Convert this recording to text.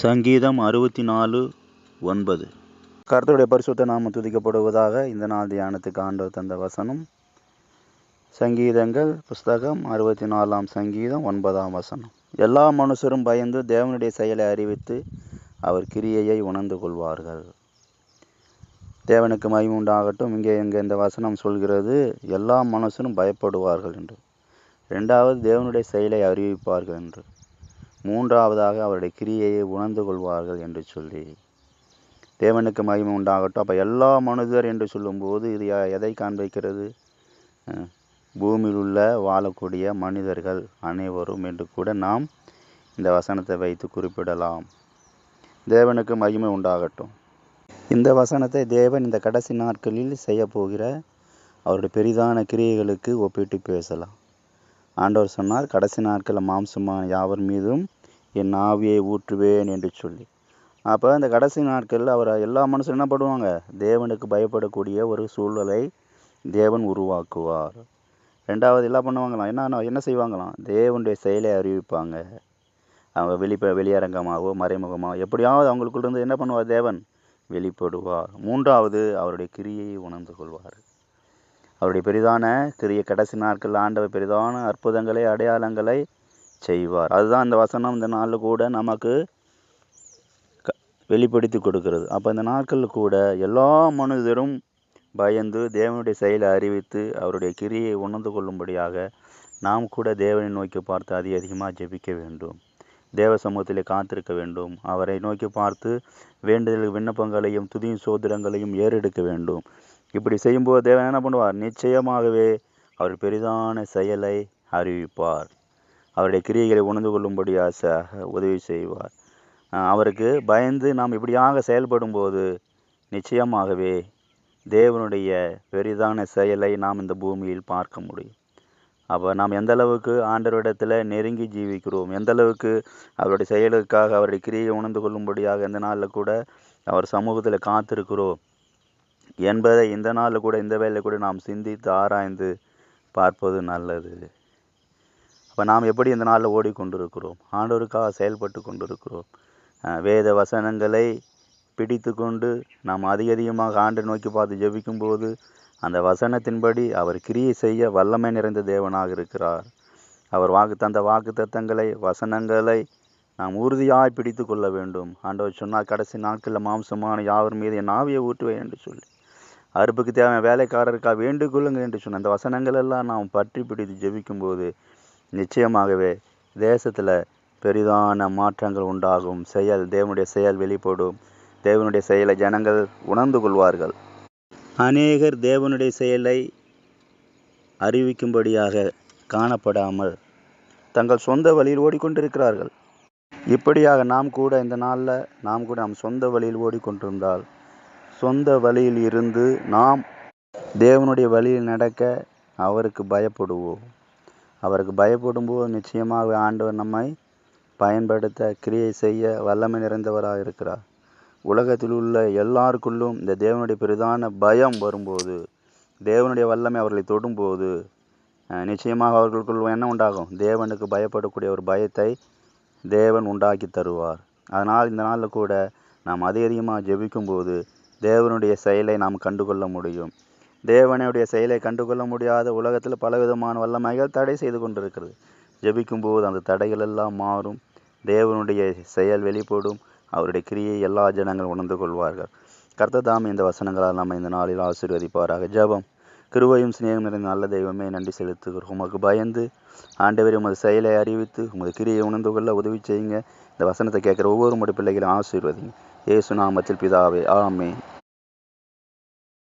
சங்கீதம் அறுபத்தி நாலு ஒன்பது. கருத்துடைய பரிசுத்த நாம துதிக்கப்படுவதாக இந்த நாள் தியானத்துக்கு ஆண்டவர் தந்த வசனம். சங்கீதங்கள் புஸ்தகம் அறுபத்தி நாலாம் சங்கீதம் ஒன்பதாம் வசனம். எல்லா மனுஷரும் பயந்து தேவனுடைய செயலை அறிவித்து அவர் கிரியையை உணர்ந்து கொள்வார்கள். தேவனுக்கு மகிமை உண்டாகட்டும். இங்கே இங்கே இந்த வசனம் சொல்கிறது எல்லா மனுஷரும் பயப்படுவார்கள் என்று. ரெண்டாவது தேவனுடைய செயலை அறிவிப்பார்கள் என்று. மூன்றாவதாக அவருடைய கிரியையை உணர்ந்து கொள்வார்கள் என்று சொல்லி. தேவனுக்கு மகிமை உண்டாகட்டும். அப்போ எல்லா மனிதர் என்று சொல்லும்போது இது எதை காண்பிக்கிறது? பூமியில் உள்ள வாழக்கூடிய மனிதர்கள் அனைவரும் என்று கூட நாம் இந்த வசனத்தை வைத்து குறிப்பிடலாம். தேவனுக்கு மகிமை உண்டாகட்டும். இந்த வசனத்தை தேவன் இந்த கடைசி நாட்களில் செய்யப்போகிற அவருடைய பெரிதான கிரியைகளுக்கு ஒப்பிட்டு பேசலாம். ஆண்டவர் சொன்னார் கடைசி நாட்களில் மாம்சமான யாவர் மீதும் என் ஆவியை ஊற்றுவேன் என்று சொல்லி. அப்போ இந்த கடைசி நாட்களில் அவர் எல்லா மனுஷரும் என்ன பண்ணுவாங்க தேவனுக்கு பயப்படக்கூடிய ஒரு சூழலை தேவன் உருவாக்குவார். ரெண்டாவது என்ன பண்ணுவாங்களாம்? என்ன என்ன செய்வாங்களாம்? தேவனுடைய செயலை அறிவிப்பாங்க. அவங்க வெளிப்ப வெளியரங்கமாகவோ மறைமுகமாகவோ எப்படியாவது அவங்களுக்குள்ள இருந்து என்ன பண்ணுவார் தேவன்? வெளிப்படுவார். மூன்றாவது அவருடைய கிரியையை உணர்ந்து கொள்வார். அவருடைய பெரிதான கிரிய கடைசி நாட்கள் ஆண்டவர் பெரிதான அற்புதங்களை அடையாளங்களை செய்வார். அதுதான் இந்த வசனம். இந்த நாளில் கூட நமக்கு க- வெளிப்படுத்தி கொடுக்கிறது. அப்போ இந்த நாட்களில் கூட எல்லா மனிதரும் பயந்து தேவனுடைய செயலை அறிவித்து அவருடைய கிரியை உணர்ந்து கொள்ளும்படியாக நாம் கூட தேவனை நோக்கி பார்த்து அதிக அதிகமாக ஜெபிக்க வேண்டும். தேவ சமூகத்திலே காத்திருக்க வேண்டும். அவரை நோக்கி பார்த்து வேண்டுதல் விண்ணப்பங்களையும் துதியும் சோதரங்களையும் ஏறெடுக்க வேண்டும். இப்படி செய்யும்போது தேவன் என்ன பண்ணுவார்? நிச்சயமாகவே அவர் பெரிதான செயலை அறிவிப்பார். அவருடைய கிரியைகளை உணர்ந்து கொள்ளும்படியாக உதவி செய்வார். அவருக்கு பயந்து நாம் இப்படியாக செயல்படும்போது நிச்சயமாகவே தேவனுடைய பெரிதான செயலை நாம் இந்த பூமியில் பார்க்க முடியும். அப்போ நாம் எந்த அளவுக்கு ஆண்டவரிடத்தில் நெருங்கி ஜீவிக்கிறோம்? எந்த அளவுக்கு அவருடைய செயலுக்காக அவருடைய கிரியை உணர்ந்து கொள்ளும்படியாக இந்த நாளில் கூட அவர் சமூகத்தில் காத்திருக்கிறோம்? என்பதை இந்த நாளில் கூட இந்த வேலையில் கூட நாம் சிந்தித்து ஆராய்ந்து பார்ப்பது நல்லது. அப்போ நாம் எப்படி இந்த நாளில் ஓடிக்கொண்டிருக்கிறோம்? ஆண்டவருக்காக செயல்பட்டு கொண்டிருக்கிறோம். வேத வசனங்களை பிடித்து கொண்டு நாம் அதிக அதிகமாக ஆண்டை நோக்கி பார்த்து ஜெபிக்கும்போது அந்த வசனத்தின்படி அவர் கிரியை செய்ய வல்லமை நிறைந்த தேவனாக இருக்கிறார். அவர் வாக்கு தந்த வாக்கு தத்தங்களை வசனங்களை நாம் உறுதியாய் பிடித்து கொள்ள வேண்டும். ஆண்டவர் சொன்னால் கடைசி நாட்களில் மாம்சமான யாவர் மீது என் ஆவியை ஊற்றுவேன் என்று சொல்லி. அறுப்புக்கு தேவையான வேலைக்காரருக்கா? வேண்டுகொள்ளுங்கள் என்று சொன்ன அந்த வசனங்கள் எல்லாம் நாம் பற்றி பிடித்து ஜெபிக்கும்போது நிச்சயமாகவே தேசத்தில் பெரிதான மாற்றங்கள் உண்டாகும். செயல் தேவனுடைய செயல் வெளிப்படும். தேவனுடைய செயலை ஜனங்கள் உணர்ந்து கொள்வார்கள். அநேகர் தேவனுடைய செயலை அறிவிக்கும்படியாக காணப்படாமல் தங்கள் சொந்த வழியில் ஓடிக்கொண்டிருக்கிறார்கள். இப்படியாக நாம் கூட இந்த நாளில் நாம் கூட நம் சொந்த வழியில் ஓடிக்கொண்டிருந்தால் சொந்த வழியில் இருந்து நாம் தேவனுடைய வழியில் நடக்க அவருக்கு பயப்படுவோம். அவருக்கு பயப்படும்போது நிச்சயமாக ஆண்டவர் நம்மை பயன்படுத்த கிரியை செய்ய வல்லமை நிறைந்தவராக இருக்கிறார். உலகத்தில் உள்ள எல்லாருக்குள்ளும் இந்த தேவனுடைய பிரதான பயம் வரும்போது தேவனுடைய வல்லமை அவர்களை தொடும்போது நிச்சயமாக அவர்களுக்குள் என்ன உண்டாகும்? தேவனுக்கு பயப்படக்கூடிய ஒரு பயத்தை தேவன் உண்டாக்கி தருவார். அதனால் இந்த நாளில் கூட நாம் அதிக அதிகமாக ஜெபிக்கும்போது தேவனுடைய செயலை நாம் கண்டுகொள்ள முடியும். தேவனுடைய செயலை கண்டுகொள்ள முடியாத உலகத்தில் பலவிதமான வல்லமைகள் தடை செய்து கொண்டிருக்கிறது. ஜெபிக்கும்போது அந்த தடைகள் எல்லாம் மாறும். தேவனுடைய செயல் வெளிப்படும். அவருடைய கிரியை எல்லா ஜனங்கள் உணர்ந்து கொள்வார்கள். கர்த்ததாம் இந்த வசனங்களால் நம்ம இந்த நாளில் ஆசீர்வதிப்பாராக. ஜெபம். கிருவையும் சிநேகம் நிறைந்த நல்ல தெய்வமே நன்றி செலுத்துகிறோம். உமக்கு பயந்து ஆண்டவரை உமது செயலை அறிவித்து உமது கிரியை உணர்ந்து கொள்ள உதவி செய்யுங்க. இந்த வசனத்தை கேட்குற ஒவ்வொரு முடி பிள்ளைகளும் ஆசீர்வதிங்க. இயேசு நாமத்தில் பிதாவே ஆமே